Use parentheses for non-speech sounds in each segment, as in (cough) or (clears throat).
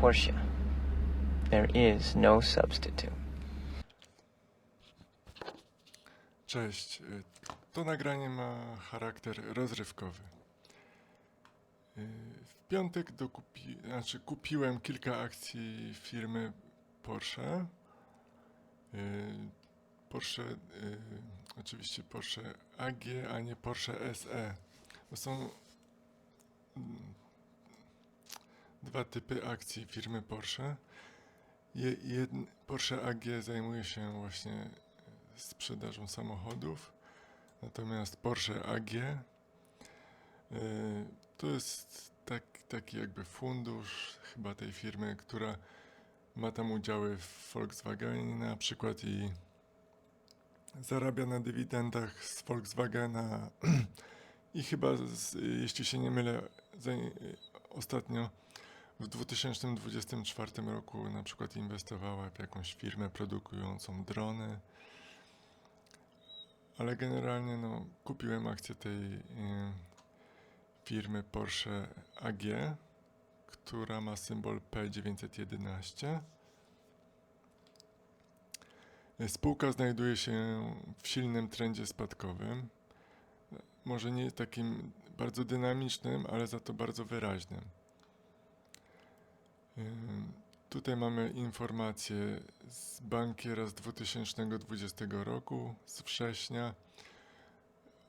Porsche. There is no substitute. Cześć. To nagranie ma charakter rozrywkowy. W piątek dokupi, znaczy kupiłem kilka akcji firmy Porsche. Porsche, oczywiście Porsche AG, a nie Porsche SE. To są dwa typy akcji firmy Porsche. Porsche AG zajmuje się właśnie sprzedażą samochodów. Natomiast Porsche AG y, to jest tak, taki jakby fundusz chyba tej firmy, która ma tam udziały w Volkswagenie na przykład i zarabia na dywidendach z Volkswagena (clears throat) i chyba, z, jeśli się nie mylę, za, ostatnio w 2024 roku na przykład inwestowała w jakąś firmę produkującą drony. Ale generalnie no, kupiłem akcję tej y, firmy Porsche AG, która ma symbol P911. Y, Spółka znajduje się w silnym trendzie spadkowym. Może nie takim bardzo dynamicznym, ale za to bardzo wyraźnym. Tutaj mamy informacje z bankiera z 2020 roku, z września,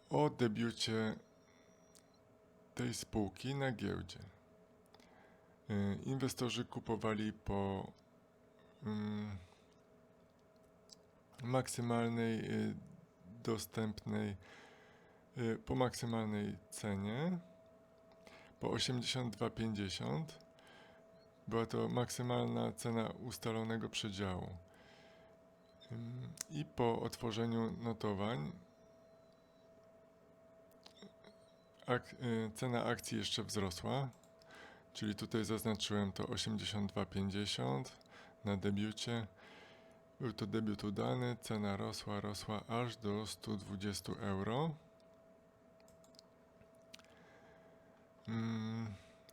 o debiucie tej spółki na giełdzie. Inwestorzy kupowali po ym, maksymalnej y, dostępnej, y, po maksymalnej cenie, po 82,50 była to maksymalna cena ustalonego przedziału. I po otworzeniu notowań ak- y, cena akcji jeszcze wzrosła, czyli tutaj zaznaczyłem to 82,50 na debiucie. Był to debiut udany, cena rosła, rosła aż do 120 euro.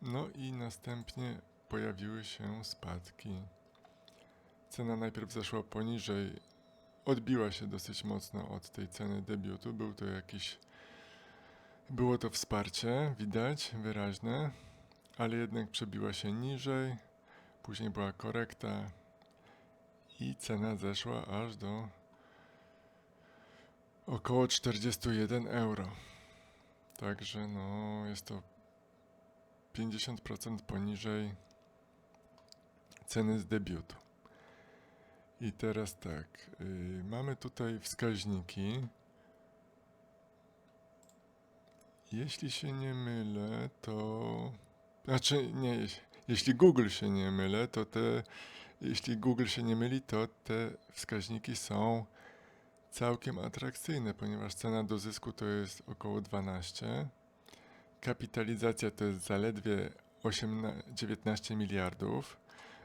No i następnie pojawiły się spadki. Cena najpierw zeszła poniżej, odbiła się dosyć mocno od tej ceny debiutu. Był to jakiś. Było to wsparcie, widać, wyraźne, ale jednak przebiła się niżej. Później była korekta i cena zeszła aż do około 41 euro. Także no, jest to 50% poniżej ceny z debiutu. I teraz tak, yy, mamy tutaj wskaźniki. Jeśli się nie mylę, to. Znaczy, nie, jeś- jeśli Google się nie mylę, to te. Jeśli Google się nie myli, to te wskaźniki są całkiem atrakcyjne, ponieważ cena do zysku to jest około 12. Kapitalizacja to jest zaledwie 18, 19 miliardów.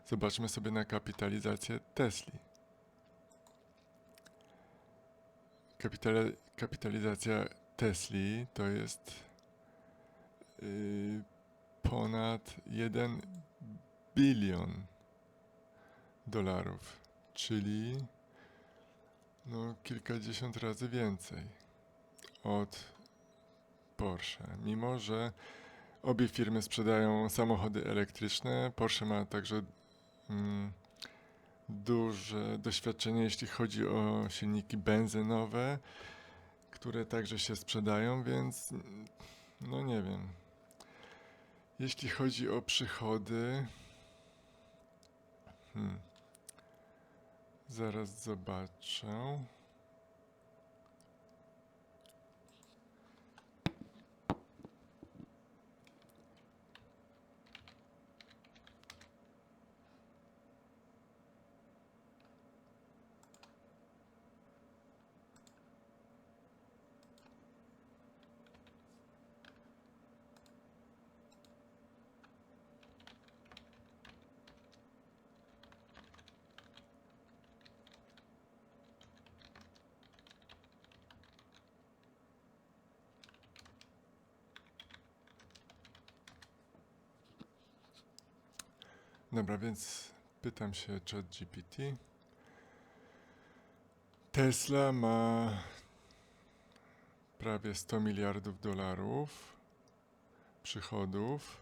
Zobaczmy sobie na kapitalizację Tesli. Kapitali- kapitalizacja Tesli to jest yy, ponad 1 bilion dolarów, czyli no, kilkadziesiąt razy więcej od Porsche. Mimo, że obie firmy sprzedają samochody elektryczne, Porsche ma także duże doświadczenie, jeśli chodzi o silniki benzynowe, które także się sprzedają, więc mm, no nie wiem. Jeśli chodzi o przychody, hmm, zaraz zobaczę. Dobra, więc pytam się ChatGPT. Tesla ma prawie 100 miliardów dolarów przychodów.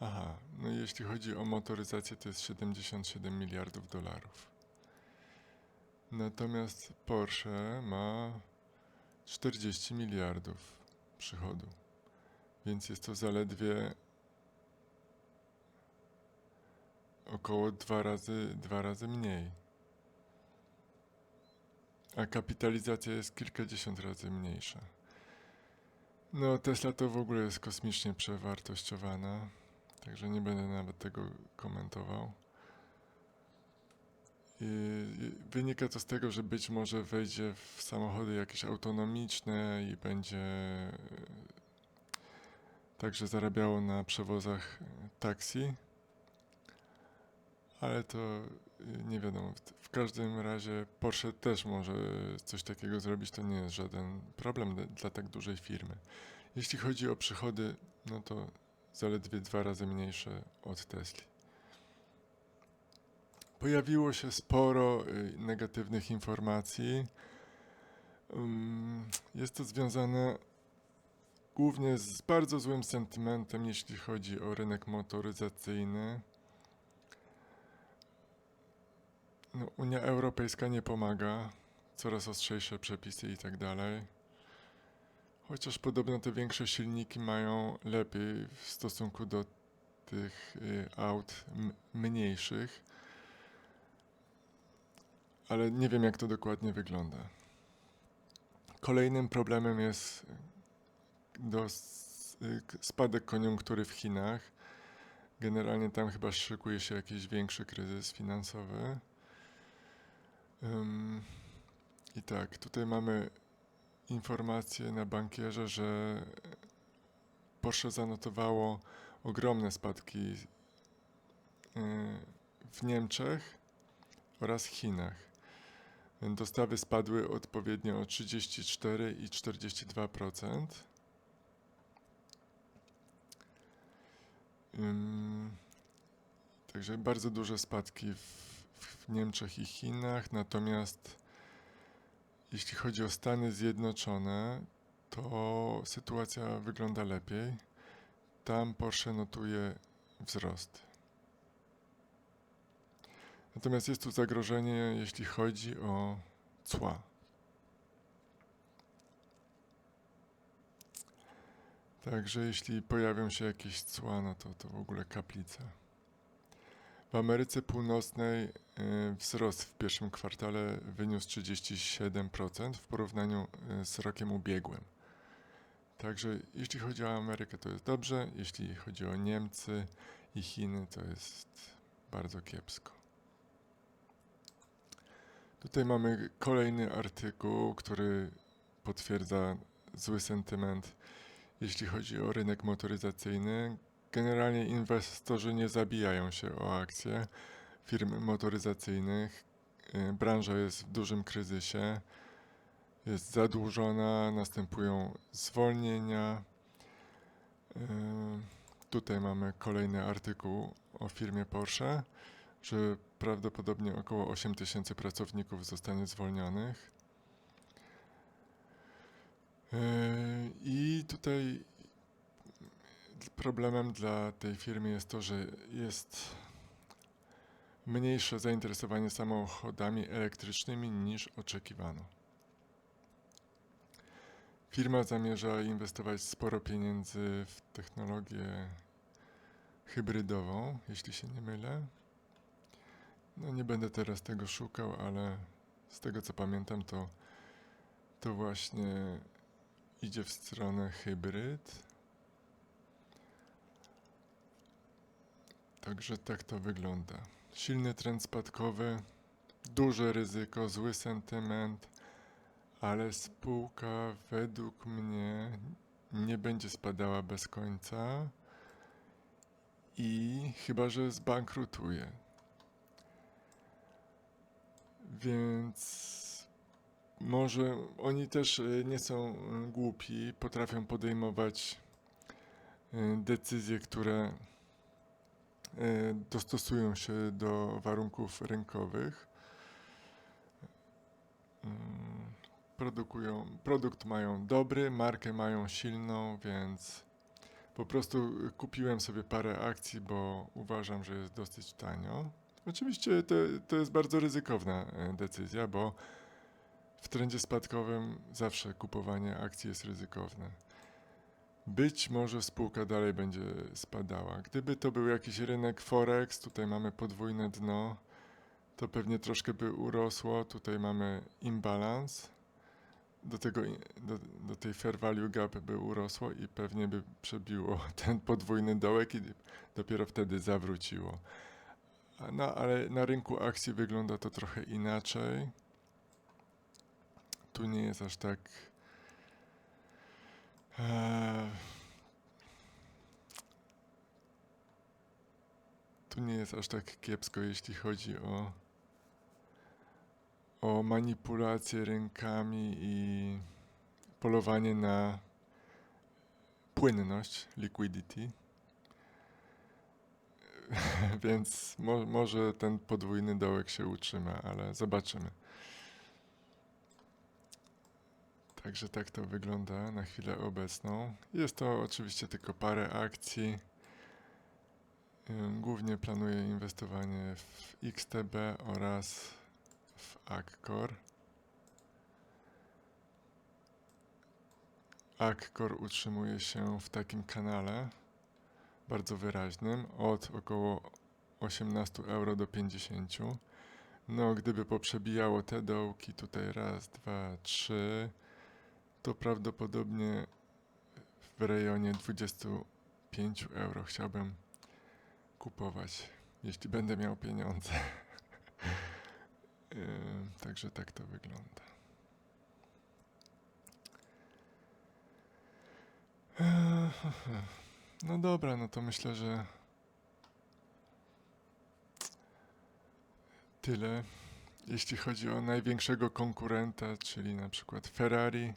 Aha, no jeśli chodzi o motoryzację, to jest 77 miliardów dolarów. Natomiast Porsche ma 40 miliardów przychodu. Więc jest to zaledwie około dwa razy, dwa razy mniej. A kapitalizacja jest kilkadziesiąt razy mniejsza. No, Tesla to w ogóle jest kosmicznie przewartościowana, także nie będę nawet tego komentował. I, wynika to z tego, że być może wejdzie w samochody jakieś autonomiczne i będzie także zarabiało na przewozach e, taksi. Ale to y, nie wiadomo. W- każdym razie Porsche też może coś takiego zrobić. To nie jest żaden problem dla, tak dużej firmy. Jeśli chodzi o przychody, no to zaledwie dwa razy mniejsze od Tesli. Pojawiło się sporo y, negatywnych informacji. Ym, Jest to związane głównie z bardzo złym sentymentem, jeśli chodzi o rynek motoryzacyjny. No, Unia Europejska nie pomaga, coraz ostrzejsze przepisy i tak dalej. Chociaż podobno te większe silniki mają lepiej w stosunku do tych y, aut mniejszych. Ale nie wiem, jak to dokładnie wygląda. Kolejnym problemem jest k- spadek koniunktury w Chinach. Generalnie tam chyba szykuje się jakiś większy kryzys finansowy. I tak, tutaj mamy informację na bankierze, że Porsche zanotowało ogromne spadki y, w Niemczech oraz Chinach. Dostawy spadły odpowiednio o 34 i 42%. Także bardzo duże spadki w, w Niemczech i Chinach, natomiast jeśli chodzi o Stany Zjednoczone, to sytuacja wygląda lepiej. Tam Porsche notuje wzrost. Natomiast jest tu zagrożenie, jeśli chodzi o cła. Także jeśli pojawią się jakieś cła, no to to w ogóle kaplica. W Ameryce Północnej y, wzrost w pierwszym kwartale wyniósł 37% w porównaniu y, z rokiem ubiegłym. Także jeśli chodzi o Amerykę, to jest dobrze, jeśli chodzi o Niemcy i Chiny, to jest bardzo kiepsko. Tutaj mamy kolejny artykuł, który potwierdza zły sentyment, jeśli chodzi o rynek motoryzacyjny. Generalnie inwestorzy nie zabijają się o akcje firm motoryzacyjnych. Y, Branża jest w dużym kryzysie, jest zadłużona, następują zwolnienia. Y, Tutaj mamy kolejny artykuł o firmie Porsche, że prawdopodobnie około 8 tysięcy pracowników zostanie zwolnionych. Yy, I tutaj problemem dla tej firmy jest to, że jest mniejsze zainteresowanie samochodami elektrycznymi niż oczekiwano. Firma zamierza inwestować sporo pieniędzy w technologię hybrydową, jeśli się nie mylę. No nie będę teraz tego szukał, ale z tego co pamiętam, to, to właśnie idzie w stronę hybryd. Także tak to wygląda. Silny trend spadkowy, duże ryzyko, zły sentyment, ale spółka według mnie nie będzie spadała bez końca i chyba, że zbankrutuje. Więc może oni też e, nie są e, głupi, potrafią podejmować y, decyzje, które dostosują się do warunków rynkowych. Mm, Produkują, produkt mają dobry, markę mają silną, więc po prostu kupiłem sobie parę akcji, bo uważam, że jest dosyć tanio. Oczywiście to, to jest bardzo ryzykowna e, decyzja, bo w trendzie spadkowym zawsze kupowanie akcji jest ryzykowne. Być może spółka dalej będzie spadała. Gdyby to był jakiś rynek Forex, tutaj mamy podwójne dno, to pewnie troszkę by urosło. Tutaj mamy imbalans. Do, tego, do, do tej fair value gap by urosło i pewnie by przebiło (laughs) ten podwójny dołek i dopiero wtedy zawróciło. No, ale na rynku akcji wygląda to trochę inaczej. Tu nie jest aż tak. Eee, tu nie jest aż tak kiepsko, jeśli chodzi o, o manipulację rynkami i polowanie na płynność, liquidity. (laughs) Więc mo może ten podwójny dołek się utrzyma, ale zobaczymy. Także tak to wygląda na chwilę obecną. Jest to oczywiście tylko parę akcji. Głównie planuję inwestowanie w XTB oraz w Accor. Accor utrzymuje się w takim kanale bardzo wyraźnym od około 18 euro do 50. No, gdyby poprzebijało te dołki, tutaj raz, dwa, trzy, to prawdopodobnie w rejonie 25 euro chciałbym kupować, jeśli będę miał pieniądze. (laughs) Ym, Także tak to wygląda. (laughs) No dobra, no to myślę, że tyle. Jeśli chodzi o największego konkurenta, czyli na przykład Ferrari,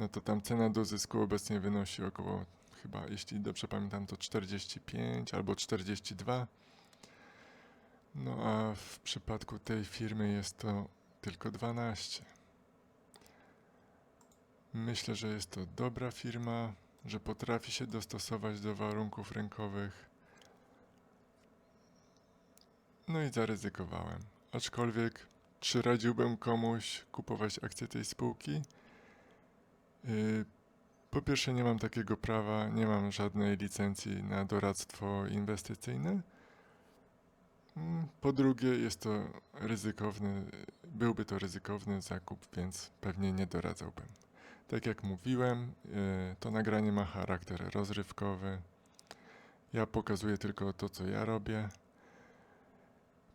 no to tam cena do zysku obecnie wynosi około, chyba jeśli dobrze pamiętam, to 45 albo 42. No a w przypadku tej firmy jest to tylko 12. Myślę, że jest to dobra firma, że potrafi się dostosować do warunków rynkowych. No i zaryzykowałem. Aczkolwiek, czy radziłbym komuś kupować akcje tej spółki? Yy, po pierwsze, nie mam takiego prawa, nie mam żadnej licencji na doradztwo inwestycyjne. Mm, Po drugie, jest to ryzykowny, byłby to ryzykowny zakup, więc pewnie nie doradzałbym. Tak jak mówiłem, yy, to nagranie ma charakter rozrywkowy. Ja pokazuję tylko to, co ja robię.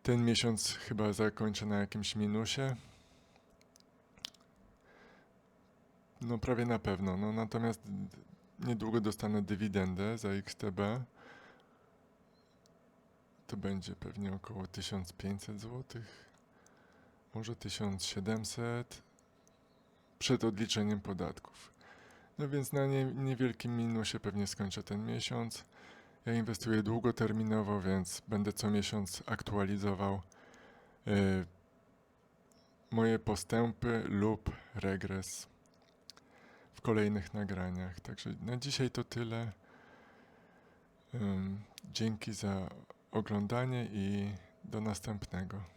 Ten miesiąc chyba zakończę na jakimś minusie. No prawie na pewno. No natomiast niedługo dostanę dywidendę za XTB. To będzie pewnie około 1500 zł. Może 1700 przed odliczeniem podatków. No więc na nie, niewielkim minusie pewnie skończę ten miesiąc. Ja inwestuję długoterminowo, więc będę co miesiąc aktualizował y, moje postępy lub regres w kolejnych nagraniach. Także na dzisiaj to tyle. Dzięki za oglądanie i do następnego.